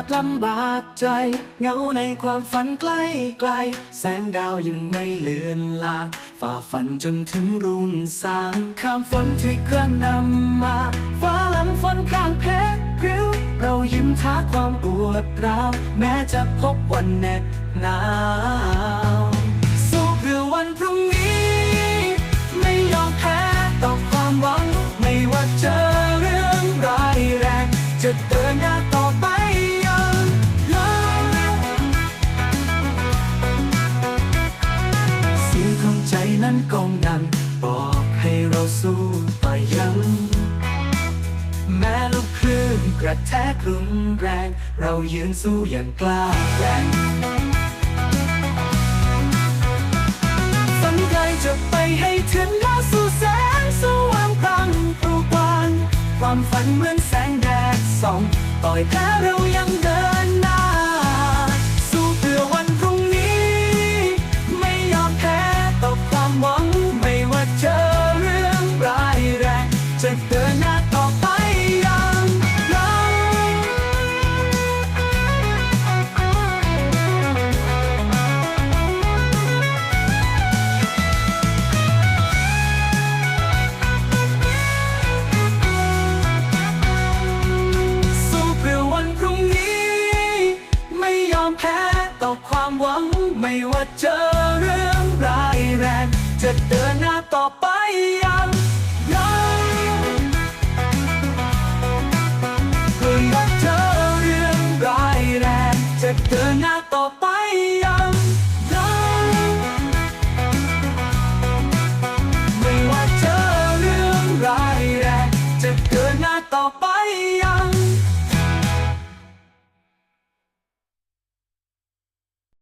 าจลำบากใจเงาในความฝันใกล้ไกล แสงดาวยังไม่เลือนลางฝ่าฝันจนถึงรุ่งสางข้ามฝนที่กระนำมาฝ้าหลังฝนกลางเพชร ยิ้มท้าความปวดร้าว แม้จะพบวันเหน็ดหนาวสู้เพื่อวันพรุ่งนี้ ไม่ยอมแพ้ต่อความหวัง ไม่ว่าเจอเรื่องร้ายแรง จะเดินหน้าต่อไปยังยังสียงของใจนั้นกองดังบอกให้เราสู้ไปยัง แม้ นกระแทกรุนแรง เรายืนสู้อย่างกล้าแกร่งฝันใกลจะไปให้ถึงก้าวสู่แสงสว่างพลังปลุกวานความฝันเหมือนแสงแดดส่อง ต่อยแพ้เรายัง ม่ยอมแพ้ต่อความหวังไม่ว่าเจอเรื่องร้ายแรง จะเดินหน้าต่อไปอย่า